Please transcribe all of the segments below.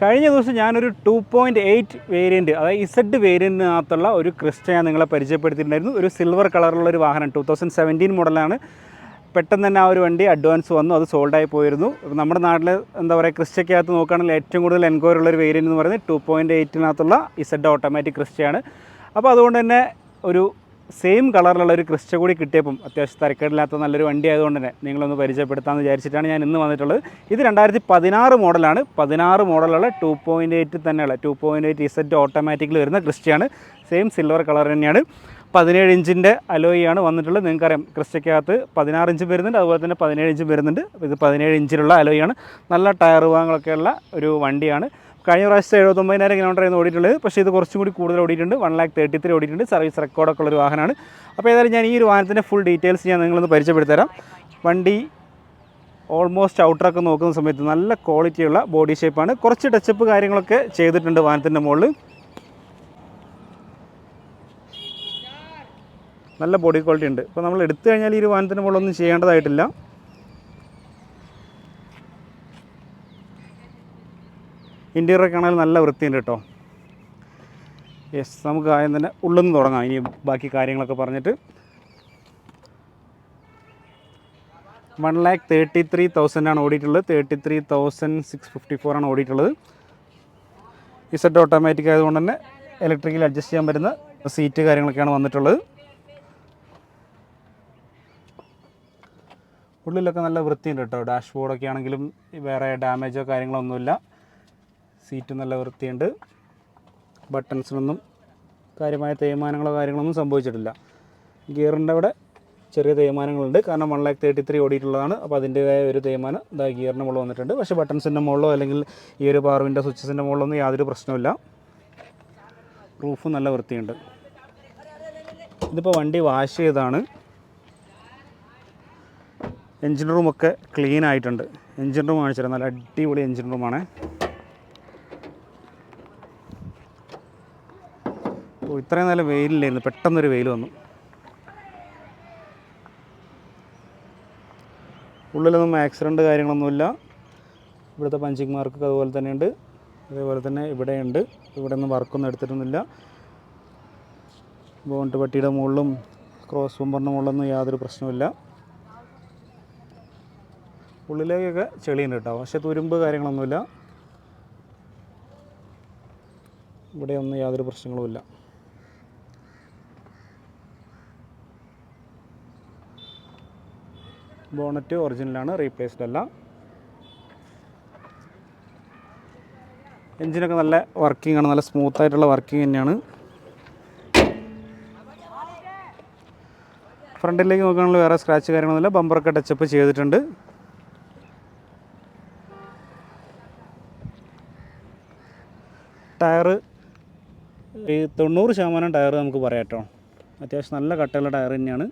കഴിഞ്ഞ ദിവസം ഞാനൊരു ടു പോയിന്റ് എയ്റ്റ് വേരിയന്റ് അതായത് ഇസഡ് വേരിയന്റിനകത്തുള്ള ഒരു ക്രിസ്റ്റ ഞാൻ നിങ്ങളെ പരിചയപ്പെടുത്തിയിട്ടുണ്ടായിരുന്നു. ഒരു സിൽവർ കളറുള്ള ഒരു വാഹനം ടു തൗസൻഡ് സെവന്റീൻ മോഡലാണ് പെട്ടെന്ന് തന്നെ ആ ഒരു വണ്ടി അഡ്വാൻസ് വന്നു അത് സോൾഡായി പോയിരുന്നു. നമ്മുടെ നാട്ടിൽ എന്താ പറയുക ക്രിസ്റ്റയ്ക്കകത്ത് നോക്കുകയാണെങ്കിൽ ഏറ്റവും കൂടുതൽ എൻക്വയറി ഉള്ള ഒരു വേരിയന്റ് എന്ന് പറയുന്നത് ടു പോയിന്റ് എയ്റ്റിനകത്തുള്ള ഇസഡ് ഓട്ടോമാറ്റിക് ക്രിസ്റ്റയാണ്. അപ്പോൾ അതുകൊണ്ട് തന്നെ ഒരു സെയിം കളറിലുള്ള ഒരു ക്രിസ്റ്റ കൂടി കിട്ടിയപ്പം അത്യാവശ്യം തരക്കേടില്ലാത്ത നല്ലൊരു വണ്ടി ആയതുകൊണ്ട് തന്നെ നിങ്ങളൊന്ന് പരിചയപ്പെടുത്താമെന്ന് വിചാരിച്ചിട്ടാണ് ഞാൻ ഇന്ന് വന്നിട്ടുള്ളത്. ഇത് രണ്ടായിരത്തി പതിനാറ് മോഡലാണ് പതിനാറ് മോഡലുള്ള ടു പോയിന്റ് എയ്റ്റ് തന്നെയുള്ള ടു പോയിന്റ് എയ്റ്റ് ഇസെറ്റ് ഓട്ടോമാറ്റിക്കിൽ വരുന്ന ക്രിസ്റ്റയാണ് സെയിം സിൽവർ കളർ തന്നെയാണ്. പതിനേഴ് ഇഞ്ചിന്റെ അലോയിയാണ് വന്നിട്ടുള്ളത്. നിങ്ങൾക്കറിയാം ക്രിസ്റ്റയ്ക്കകത്ത് പതിനാറ് ഇഞ്ചും വരുന്നുണ്ട്. അതുപോലെ തന്നെ പതിനേഴ് ഇഞ്ചും വരുന്നുണ്ട്. ഇത് പതിനേഴ് ഇഞ്ചിലുള്ള അലോയിയാണ് നല്ല ടയർ ഭാഗങ്ങളൊക്കെയുള്ള ഒരു വണ്ടിയാണ്. കഴിഞ്ഞ പ്രാവശ്യത്തെ എഴുപത്തൊമ്പതിനായിരം കിലോമീറ്ററായിരുന്നു ഓടിയിട്ടുള്ളത്. പക്ഷേ ഇത് കുറച്ചും കൂടി കൂടുതൽ ഓടിയിട്ടുണ്ട്. വൺ ലാക്ക് തേർട്ടി ത്രീ ഓടിയിട്ടുണ്ട് സർവീസ് റെക്കോർഡൊക്കെ ഉള്ളൊരു വാഹനമാണ്. അപ്പോൾ ഏതായാലും ഞാൻ ഈ ഒരു വാഹനത്തിന്റെ ഫുൾ ഡീറ്റെയിൽസ് ഞാൻ നിങ്ങളൊന്ന് പരിചയപ്പെടുത്തരാം വണ്ടി ഓൾമോസ്റ്റ് ഔട്ടറൊക്കെ നോക്കുന്ന സമയത്ത് നല്ല ക്വാളിറ്റിയുള്ള ബോഡി ഷേപ്പാണ് കുറച്ച് ടച്ചപ്പ് കാര്യങ്ങളൊക്കെ ചെയ്തിട്ടുണ്ട് വാഹനത്തിന്റെ മുകളിൽ. നല്ല ബോഡി ക്വാളിറ്റി ഉണ്ട്. ഇപ്പോൾ നമ്മൾ എടുത്തു കഴിഞ്ഞാൽ ഈ ഒരു വാഹനത്തിന്റെ മുകളിലൊന്നും ചെയ്യേണ്ടതായിട്ടില്ല. ഇന്റീരിയറൊക്കെ ആണെങ്കിൽ നല്ല വൃത്തിയുണ്ട് കേട്ടോ. യെസ് നമുക്ക് ആദ്യം തന്നെ ഉള്ളിൽ നിന്ന് തുടങ്ങാം. ഇനി ബാക്കി കാര്യങ്ങളൊക്കെ പറഞ്ഞിട്ട്. One lakh thirty three thousand ആണ് ഓടിയിട്ടുള്ളത്. Thirty three thousand six fifty four ആണ് ഓടിയിട്ടുള്ളത്. ഇസെറ്റ് ഓട്ടോമാറ്റിക് ആയതുകൊണ്ട് തന്നെ ഇലക്ട്രിക്കൽ അഡ്ജസ്റ്റ് ചെയ്യാൻ പറ്റുന്ന സീറ്റ് കാര്യങ്ങളൊക്കെയാണ് വന്നിട്ടുള്ളത്. ഉള്ളിലൊക്കെ നല്ല വൃത്തിയുണ്ട് കേട്ടോ. ഡാഷ് ബോർഡൊക്കെ ആണെങ്കിലും വേറെ ഡാമേജോ കാര്യങ്ങളോ ഒന്നുമില്ല. സീറ്റ് നല്ല വൃത്തിയുണ്ട്. ബട്ടൺസിനൊന്നും കാര്യമായ തേയ്മാനങ്ങളോ കാര്യങ്ങളൊന്നും സംഭവിച്ചിട്ടില്ല. ഗിയറിന്റെ അവിടെ ചെറിയ തേയ്മാനങ്ങളുണ്ട്. കാരണം വൺ ലാക്ക് തേർട്ടി ത്രീ ഓടിയിട്ടുള്ളതാണ്. അപ്പോൾ അതിന്റേതായ ഒരു തേയ്മാനം ഇതാ ഗിയറിന്റെ മുകളിൽ വന്നിട്ടുണ്ട്. പക്ഷേ ബട്ടൺസിന്റെ മുകളിലോ അല്ലെങ്കിൽ ഈ ഒരു പാർവിന്റെ സ്വിച്ചസിന്റെ മുകളിലൊന്നും യാതൊരു പ്രശ്നമില്ല റൂഫ് നല്ല വൃത്തിയുണ്ട്. ഇതിപ്പോൾ വണ്ടി വാഷ് ചെയ്താണ് എൻജിൻ റൂമൊക്കെ ക്ലീൻ ആയിട്ടുണ്ട്. എൻജിൻ റൂം കാണിച്ചു തരാം നല്ല അടിപൊളി എൻജിൻ റൂമാണ് ഇത്രയും നല്ല വെയിലില്ലായിരുന്നു. പെട്ടെന്നൊരു വെയിൽ വന്നു. ഉള്ളിലൊന്നും ആക്സിഡന്റ് കാര്യങ്ങളൊന്നുമില്ല. ഇവിടുത്തെ പഞ്ചിങ് മാർക്ക് അതുപോലെ തന്നെയുണ്ട്. അതേപോലെ തന്നെ ഇവിടെയുണ്ട്. ഇവിടെ ഒന്നും വർക്കൊന്നും എടുത്തിട്ടൊന്നുമില്ല. ബോണ്ട് പട്ടിയുടെ മുകളിലും ക്രോസ് ബമ്പറിന്റെ മുകളിലൊന്നും യാതൊരു പ്രശ്നവുമില്ല. ഉള്ളിലേക്കൊക്കെ ചെളിയുണ്ട് കേട്ടോ. പക്ഷേ തുരുമ്പ് കാര്യങ്ങളൊന്നുമില്ല. ഇവിടെ ഒന്നും യാതൊരു പ്രശ്നങ്ങളുമില്ല. ബോണറ്റ് ഒറിജിനലാണ് റീപ്ലേസ്ഡ് അല്ല. എൻജിനൊക്കെ നല്ല വർക്കിംഗ് ആണ് നല്ല സ്മൂത്ത് ആയിട്ടുള്ള വർക്കിംഗ് തന്നെയാണ്. ഫ്രണ്ടിലേക്ക് നോക്കുകയാണെങ്കിൽ വേറെ സ്ക്രാച്ച് കാര്യങ്ങളൊന്നുമില്ല ബമ്പറൊക്കെ ടച്ചപ്പ് ചെയ്തിട്ടുണ്ട്. ടയർ ഈ തൊണ്ണൂറ് ശതമാനം ടയർ നമുക്ക് പറയാം കേട്ടോ. അത്യാവശ്യം നല്ല കട്ടയുള്ള ടയർ തന്നെയാണ്.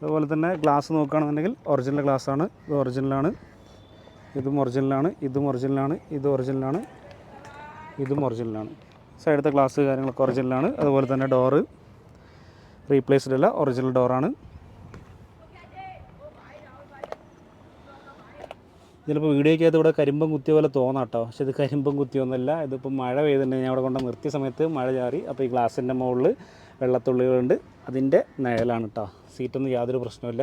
അതുപോലെ തന്നെ ഗ്ലാസ് നോക്കുകയാണെന്നുണ്ടെങ്കിൽ ഒറിജിനൽ ഗ്ലാസ്സാണ് ഇത് ഒറിജിനലാണ് ഇതും ഒറിജിനലാണ് ഇതും ഒറിജിനലാണ് ഇത് ഒറിജിനലാണ് ഇതും ഒറിജിനലാണ് സൈഡത്തെ ഗ്ലാസ് കാര്യങ്ങളൊക്കെ ഒറിജിനലാണ് അതുപോലെ തന്നെ ഡോറ് റീപ്ലേസ്ഡ് അല്ല ഒറിജിനൽ ഡോറാണ് ചിലപ്പോൾ വീഡിയോയ്ക്കകത്ത് ഇവിടെ കരിമ്പം കുത്തിയ പോലെ തോന്നാം കേട്ടോ പക്ഷേ ഇത് കരിമ്പം കുത്തിയൊന്നുമല്ല. ഇതിപ്പോൾ മഴ പെയ്തിട്ടുണ്ടെങ്കിൽ ഞാൻ അവിടെ കൊണ്ട് നിർത്തിയ സമയത്ത് മഴ ചാറി. അപ്പോൾ ഈ ഗ്ലാസിന്റെ മുകളിൽ വെള്ളത്തുള്ളികളുണ്ട്. അതിന്റെ നിഴലാണ് കേട്ടോ സീറ്റൊന്നും യാതൊരു പ്രശ്നമില്ല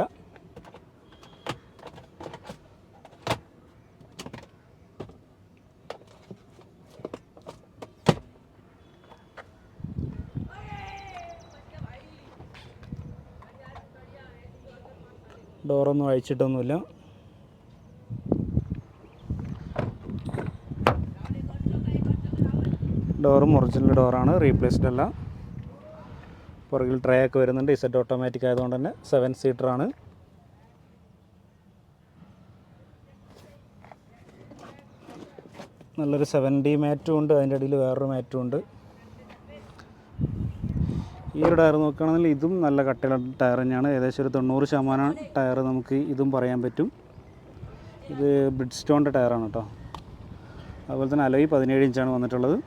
ഡോറൊന്നും അഴിച്ചിട്ടൊന്നുമില്ല. ഡോറും ഒറിജിനൽ ഡോറാണ് റീപ്ലേസ്ഡ് അല്ല. പുറകിൽ ട്രേ ഒക്കെ വരുന്നുണ്ട്. ഇസെറ്റ് ഓട്ടോമാറ്റിക് ആയതുകൊണ്ട് തന്നെ സെവൻ സീറ്റർ ആണ്. നല്ലൊരു സെവൻ സെവന്റി മാറ്റും ഉണ്ട്. അതിന്റെ ഇടയിൽ വേറൊരു മാറ്റും ഉണ്ട്. ഈ ഒരു ടയർ നോക്കുകയാണെങ്കിൽ ഇതും നല്ല കട്ടിയുള്ള ടയർ തന്നെയാണ്. ഏകദേശം ഒരു തൊണ്ണൂറ് ശതമാനം ടയർ നമുക്ക് ഇതും പറയാൻ പറ്റും. ഇത് ബ്രിഡ് സ്റ്റോണിന്റെ ടയറാണ് കേട്ടോ. അതുപോലെ തന്നെ അലോയി പതിനേഴ് ഇഞ്ചാണ് വന്നിട്ടുള്ളത്.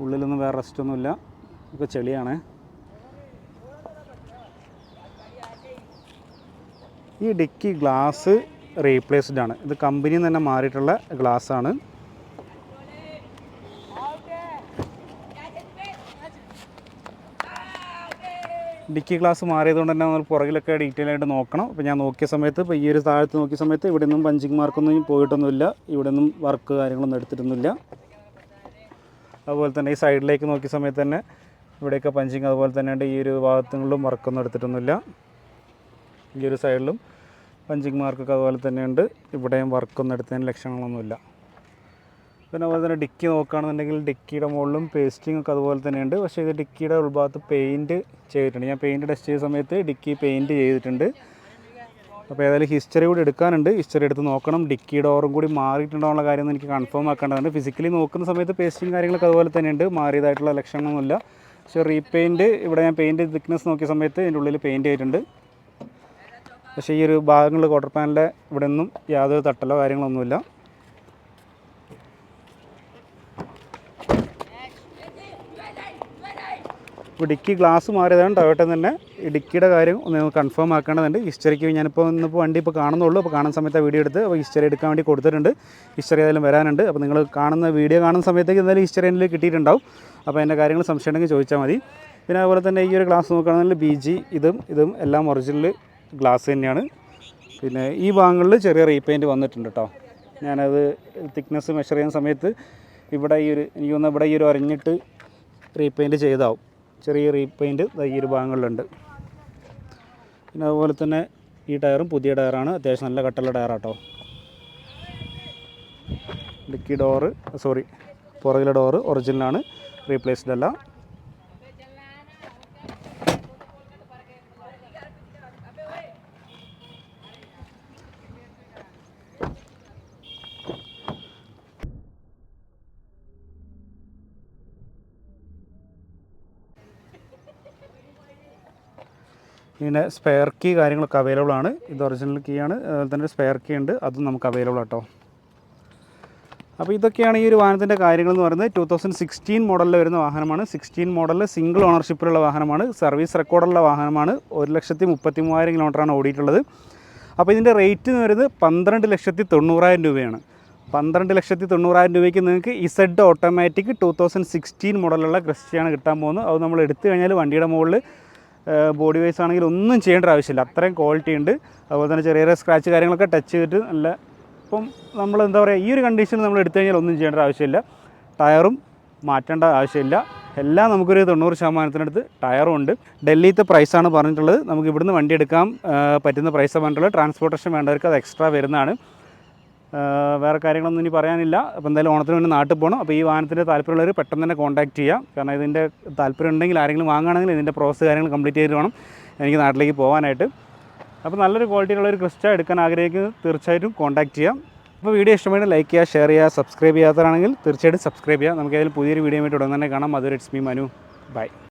ഉള്ളിലൊന്നും വേറെ റെസ്റ്റൊന്നുമില്ല ഒക്കെ ചെളിയാണ്. ഈ ഡിക്കി ഗ്ലാസ് റീപ്ലേസ്ഡ് ആണ്. ഇത് കമ്പനിയിൽ തന്നെ മാറിയിട്ടുള്ള ഗ്ലാസ് ആണ്. ഡിക്കി ഗ്ലാസ് മാറിയതുകൊണ്ട് തന്നെ നമ്മൾ പുറകിലൊക്കെ ഡീറ്റെയിൽ ആയിട്ട് നോക്കണം. അപ്പോൾ ഞാൻ നോക്കിയ സമയത്ത് ഇപ്പോൾ ഈ ഒരു താഴത്ത് നോക്കിയ സമയത്ത് ഇവിടെ നിന്നും പഞ്ചിങ് മാർക്കൊന്നും പോയിട്ടൊന്നുമില്ല. ഇവിടെ നിന്നും വർക്ക് കാര്യങ്ങളൊന്നും എടുത്തിട്ടൊന്നുമില്ല. അതുപോലെ തന്നെ ഈ സൈഡിലേക്ക് നോക്കിയ സമയത്ത് തന്നെ ഇവിടെയൊക്കെ പഞ്ചിങ് അതുപോലെ തന്നെ ഈ ഒരു ഭാഗത്തുകളിലും വർക്കൊന്നും എടുത്തിട്ടൊന്നുമില്ല. ഈ ഒരു സൈഡിലും പഞ്ചിങ് മാർക്കൊക്കെ അതുപോലെ തന്നെയുണ്ട്. ഇവിടെയും വർക്കൊന്നും എടുത്തതിന് ലക്ഷണങ്ങളൊന്നുമില്ല. പിന്നെ അതുപോലെ തന്നെ ഡിക്കി നോക്കുകയാണെന്നുണ്ടെങ്കിൽ ഡിക്കിയുടെ മുകളിലും പേസ്റ്റിംഗ് ഒക്കെ അതുപോലെ തന്നെയുണ്ട്. പക്ഷേ ഇത് ഡിക്കിയുടെ ഉൾഭാഗത്ത് പെയിന്റ് ചെയ്തിട്ടുണ്ട്. ഞാൻ പെയിന്റ് ടെസ്റ്റ് ചെയ്ത സമയത്ത് ഡിക്കി പെയിന്റ് ചെയ്തിട്ടുണ്ട്. അപ്പോൾ ഏതായാലും ഹിസ്റ്ററി കൂടി എടുക്കാനുണ്ട്. ഹിസ്റ്ററി എടുത്ത് നോക്കണം. ഡിക്കി ഡോറും കൂടി മാറിയിട്ടുണ്ടോ എന്നുള്ള കാര്യം എനിക്ക് കൺഫേം ആക്കേണ്ടതുണ്ട്. ഫിസിക്കലി നോക്കുന്ന സമയത്ത് പേസ്റ്റിംഗ് കാര്യങ്ങളൊക്കെ അതുപോലെ തന്നെയുണ്ട്. മാറിയതായിട്ടുള്ള ലക്ഷണമൊന്നുമില്ല പക്ഷേ റീപെയിന്റ് ഇവിടെ ഞാൻ പെയിന്റ് തിക്നെസ് നോക്കിയ സമയത്ത് ഇതിന്റെ ഉള്ളിൽ പെയിന്റ് ആയിട്ടുണ്ട് പക്ഷേ ഈ ഒരു ഭാഗങ്ങൾ ക്വാർട്ടർ പാനലിലെ ഇവിടെ നിന്നും യാതൊരു തട്ടലോ കാര്യങ്ങളൊന്നുമില്ല ഡിക്കി ഗ്ലാസ് മാറിയതാണ് ടൊയോട്ട തന്നെ. ഈ ഡിക്കിയുടെ കാര്യം ഒന്ന് കൺഫേം ആക്കേണ്ടതുണ്ട്. ഹിസ്റ്ററിക്ക് ഞാനിപ്പോൾ ഇന്നിപ്പോൾ വണ്ടി ഇപ്പോൾ കാണുന്നുള്ളൂ. അപ്പോൾ കാണുന്ന സമയത്ത് വീഡിയോ എടുത്ത് അപ്പോൾ ഹിസ്റ്ററി എടുക്കാൻ വേണ്ടി കൊടുത്തിട്ടുണ്ട്. ഹിസ്റ്ററി ഏതായാലും വരാനുണ്ട്. അപ്പോൾ നിങ്ങൾ കാണുന്ന വീഡിയോ കാണുന്ന സമയത്തേക്ക് എന്തായാലും ഹിസ്റ്ററി എന്നിൽ കിട്ടിയിട്ടുണ്ടാവും. അപ്പോൾ എന്റെ കാര്യങ്ങൾ സംശയം ഉണ്ടെങ്കിൽ ചോദിച്ചാൽ മതി. പിന്നെ അതുപോലെ തന്നെ ഈ ഒരു ഗ്ലാസ് നോക്കുകയാണെങ്കിൽ ബി ജി ഇതും ഇതും എല്ലാം ഒറിജിനൽ ഗ്ലാസ് തന്നെയാണ്. പിന്നെ ഈ ഭാഗങ്ങളിൽ ചെറിയ റീപെയിന്റ് വന്നിട്ടുണ്ട് കേട്ടോ ഞാനത് തിക്നെസ് മെഷർ ചെയ്യുന്ന സമയത്ത് ഇവിടെ ഈ ഒരു എനിക്ക് തോന്നുന്നു ഇവിടെ ഈ ഒരു ഒരഞ്ഞിട്ട് റീപെയിന്റ് ചെയ്താവും. ചെറിയ റീപെയിന്റ് ഈ ഒരു ഭാഗങ്ങളിലുണ്ട്. പിന്നെ അതുപോലെ തന്നെ ഈ ടയറും പുതിയ ടയറാണ്. അത്യാവശ്യം നല്ല കട്ടുള്ള ടയറാട്ടോ. ഡിക്കി ഡോറ് സോറി പുറകിലെ ഡോറ് ഒറിജിനലാണ് റീപ്ലേസ്ഡ് അല്ല. പിന്നെ സ്പെയർ കീ കാര്യങ്ങളൊക്കെ അവൈലബിൾ ആണ്. ഇത് ഒറിജിനൽ കീ ആണ്. അതുപോലെ തന്നെ സ്പെയർ കീ ഉണ്ട്. അതും നമുക്ക് അവൈലബിൾ ആട്ടോ. അപ്പോൾ ഇതൊക്കെയാണ് ഈ ഒരു വാഹനത്തിന്റെ കാര്യങ്ങൾ എന്ന് പറയുന്നത്. ടൂ തൗസൻഡ് സിക്സ്റ്റീൻ മോഡലിൽ വരുന്ന വാഹനമാണ്. സിക്സ്റ്റീൻ മോഡലിൽ സിംഗിൾ ഓണർഷിപ്പിലുള്ള വാഹനമാണ്. സർവീസ് റെക്കോർഡുള്ള വാഹനമാണ്. ഒരു ലക്ഷത്തി മുപ്പത്തി മൂവായിരം കിലോമീറ്ററാണ് ഓടിയിട്ടുള്ളത്. അപ്പോൾ ഇതിന്റെ റേറ്റ് എന്ന് പറയുന്നത് പന്ത്രണ്ട് ലക്ഷത്തി തൊണ്ണൂറായിരം രൂപയാണ്. പന്ത്രണ്ട് ലക്ഷത്തി തൊണ്ണൂറായിരം രൂപയ്ക്ക് നിങ്ങൾക്ക് Z automatic two thousand sixteen മോഡലുള്ള ക്രിസ്റ്റിയാണ് കിട്ടാൻ പോകുന്നത്. അത് നമ്മൾ എടുത്തു കഴിഞ്ഞാൽ വണ്ടിയുടെ മുകളിൽ ബോഡി വൈസ് ആണെങ്കിൽ ഒന്നും ചെയ്യേണ്ട ആവശ്യമില്ല. അത്രയും ക്വാളിറ്റി ഉണ്ട്. അതുപോലെ തന്നെ ചെറിയ ചെറിയ സ്ക്രാച്ച് കാര്യങ്ങളൊക്കെ ടച്ച് ചെയ്തിട്ട് നല്ല ഇപ്പം നമ്മൾ എന്താ പറയുക ഈ ഒരു കണ്ടീഷനിൽ നമ്മൾ എടുത്തു കഴിഞ്ഞാൽ ഒന്നും ചെയ്യേണ്ട ആവശ്യമില്ല. ടയറും മാറ്റേണ്ട ആവശ്യമില്ല. എല്ലാം നമുക്കൊരു തൊണ്ണൂറ് ശതമാനത്തിനടുത്ത് ടയറും ഉണ്ട്. ഡൽഹിത്തെ പ്രൈസാണ് പറഞ്ഞിട്ടുള്ളത്. നമുക്ക് ഇവിടുന്ന് വണ്ടി എടുക്കാൻ പറ്റുന്ന പ്രൈസാണ് പറഞ്ഞിട്ടുള്ളത്. ട്രാൻസ്പോർട്ടേഷൻ വേണ്ടവർക്ക് അത് എക്സ്ട്രാ വരുന്നതാണ്. വേറെ കാര്യങ്ങളൊന്നും ഇനി പറയാനില്ല. അപ്പോൾ എന്തായാലും ഓണത്തിന് മുന്നേ നാട്ടിൽ പോകണം അപ്പോൾ ഈ വാഹനത്തിന്റെ താല്പര്യമുള്ളവർ പെട്ടെന്ന് തന്നെ കോൺടാക്ട് ചെയ്യാം. കാരണം ഇതിന്റെ താല്പര്യം ഉണ്ടെങ്കിൽ ആരെങ്കിലും വാങ്ങുകയാണെങ്കിൽ ഇതിന്റെ പ്രോസസ്സ് കാര്യങ്ങൾ കംപ്ലീറ്റ് ചെയ്തിട്ട് വേണം എനിക്ക് നാട്ടിലേക്ക് പോകാനായിട്ട്. അപ്പോൾ നല്ലൊരു ക്വാളിറ്റിയിലുള്ള ഒരു ക്രിസ്റ്റ എടുക്കാൻ ആഗ്രഹിക്കുന്നത് തീർച്ചയായിട്ടും കോൺടാക്ട് ചെയ്യാം. അപ്പോൾ വീഡിയോ ഇഷ്ടമായിട്ട് ലൈക്ക് ചെയ്യുക ഷെയർ ചെയ്യുക സബ്സ്ക്രൈബ് ചെയ്യാത്തതാണെങ്കിൽ തീർച്ചയായിട്ടും സബ്സ്ക്രൈബ് ചെയ്യുക. നമുക്ക് ഏതെങ്കിലും പുതിയൊരു വീഡിയോ ആയിട്ട് ഉടൻ തന്നെ കാണാം. അതൊരു ഇറ്റ്സ് മീ മനു ബൈ